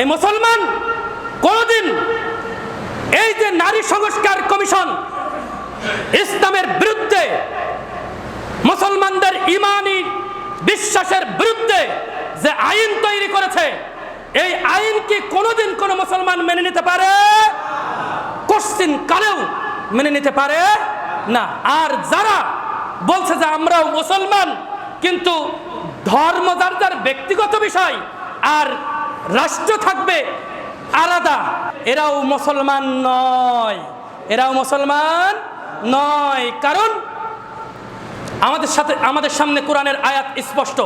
এই মুসলমান কোনদিন এই যে নারী সংস্কার কমিশন ইসলামের বিরুদ্ধে, মুসলমানদের ইমানি বিশ্বাসের বিরুদ্ধে যে আইন তৈরি করেছে, এই আইন কি কোনোদিন কোনো মুসলমান মেনে নিতে পারে? কোশ্চিন কালেও মেনে নিতে পারে না। আর যারা বলছে যে আমরাও মুসলমান, কিন্তু ধর্ম যার যার ব্যক্তিগত বিষয়, আর রাষ্ট্র থাকবে আলাদা। এরাও মুসলমান নয়। এরাও মুসলমান নয়। কারণ আমাদের সাথে, আমাদের সামনে কোরআনের আয়াত স্পষ্ট।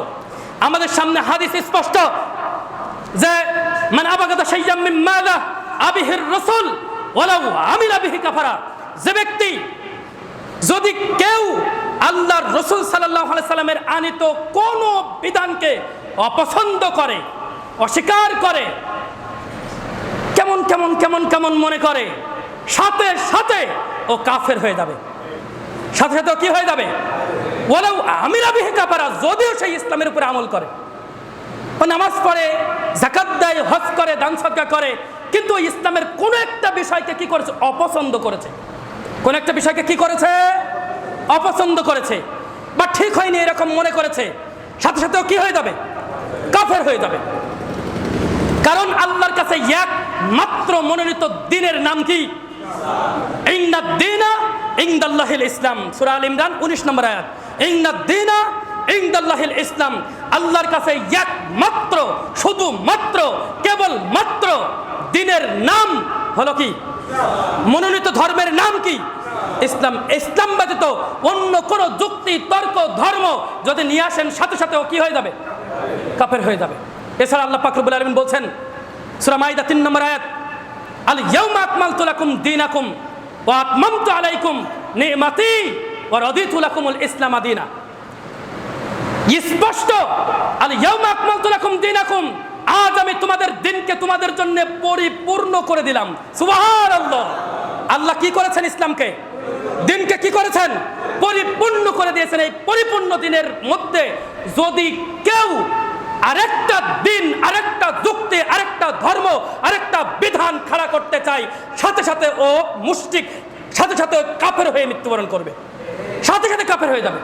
আমাদের সামনে হাদিস স্পষ্ট যে মানে আবাগত সাইয়াম মিন মাদা আবিহির রাসূল ওয়ালাউ আমিলা বিহি কাফারা। যে ব্যক্তি যদি কেউ আল্লাহর রসুল সাল্লাহ সাল্লামের আনিত কোনো বিধানকে অপছন্দ করে অস্বীকার করে। কেমন কেমন কেমন কেমন মনে করে? সাথে সাথে ও কাফের হয়ে যাবে। সাথে সাথে কি হয়ে যাবে? ওলাও আমিরা বিহে কাপারা যদিও সেই ইসলামের উপরে আমল করে। ও নামাজ পড়ে জাকাত দেয়, হজ করে, দান সদকা করে, কিন্তু ইসলামের কোনো একটা বিষয়কে কি করেছে? অপছন্দ করেছে। কোন একটা বিষয়কে কি করেছে? অপছন্দ করেছে। বা ঠিক হয়নি এরকম মনে করেছে। সাথে সাথেও কি হয়ে যাবে? কাফের হয়ে যাবে। কারণ আল্লাহর কাছে একমাত্র মনোনীত দিনের নাম কি? ইন্না দিনা ইংদাল্লাহিল ইসলাম। সূরা আল ইমরান 19 নম্বর আয়াত। দিনা ইংদাল্লাহিল ইসলাম। আল্লাহর কাছে একমাত্র শুধু মাত্র কেবল মাত্র দিনের নাম হলো কি? মনোনীত ধর্মের নাম কি? ইসলাম। ইসলাম ব্যতীত অন্য কোন যুক্তি, তর্ক, ধর্ম যদি নিয়ে আসেন, সাথে সাথে ও কি হয়ে যাবে? কাফের হয়ে যাবে। এছাড়া আল্লাহ পাকরবুল আলমিন বলছেন, সুরা মাইদা তিন নম্বর আয়াত, আল ইয়াউমা আকমালতু লাকুম দীনাকুম ওয়া আতমামতু আলাইকুম নি'মাতি ওয়া রাদিতু লাকুমুল ইসলাম দীনা। স্পষ্ট, আল ইয়াউমা আকমালতু লাকুম দীনাকুম, আজ আমি তোমাদের দিনকে তোমাদের জন্য পরিপূর্ণ করে দিলাম। সুবহানাল্লাহ। আল্লাহ কি করেছেন ইসলামকে? দিনকে কি করেছেন? পরিপূর্ণ করে দিয়েছেন। এই পরিপূর্ণ দিনের মধ্যে যদি কেউ আরেকটা দিন, আরেকটা যুক্তি, আরেকটা ধর্ম, আরেকটা বিধান খাড়া করতে চাই। সাথে সাথে ও মুষ্টিক, সাথে সাথে কাফের হয়ে মৃত্যুবরণ করবে। সাথে সাথে কাফের হয়ে যাবে।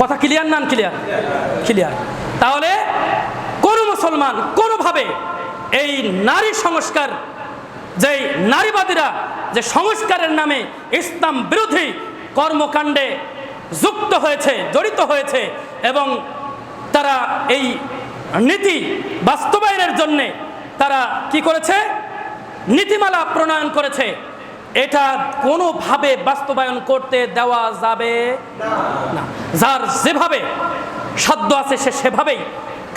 কথা ক্লিয়ার নান ক্লিয়ার ক্লিয়ার তাহলে কোন মুসলমান কোনোভাবে এই নারী সংস্কার যে নারীবাদীরা, যে সংস্কারের নামে ইসলাম বিরোধী কর্মকাণ্ডে যুক্ত হয়েছে, জড়িত হয়েছে এবং তারা এই নীতি বাস্তবায়নের জন্যে তারা কি করেছে? নীতিমালা প্রণয়ন করেছে। এটা কোনোভাবে বাস্তবায়ন করতে দেওয়া যাবে না। যার যেভাবে সাধ্য আছে সে সেভাবেই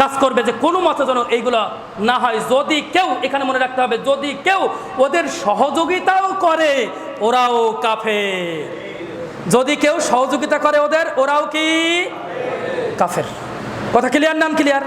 কাজ করবে যে কোনো মতে যেন এইগুলো না হয়। যদি কেউ এখানে মনে রাখতে হবে, যদি কেউ ওদের সহযোগিতাও করে, ওরাও কাফে যদি কেউ সহযোগিতা করে ওদের, ওরাও কি? কাফের। কথা ক্লিয়ার নাম ক্লিয়ার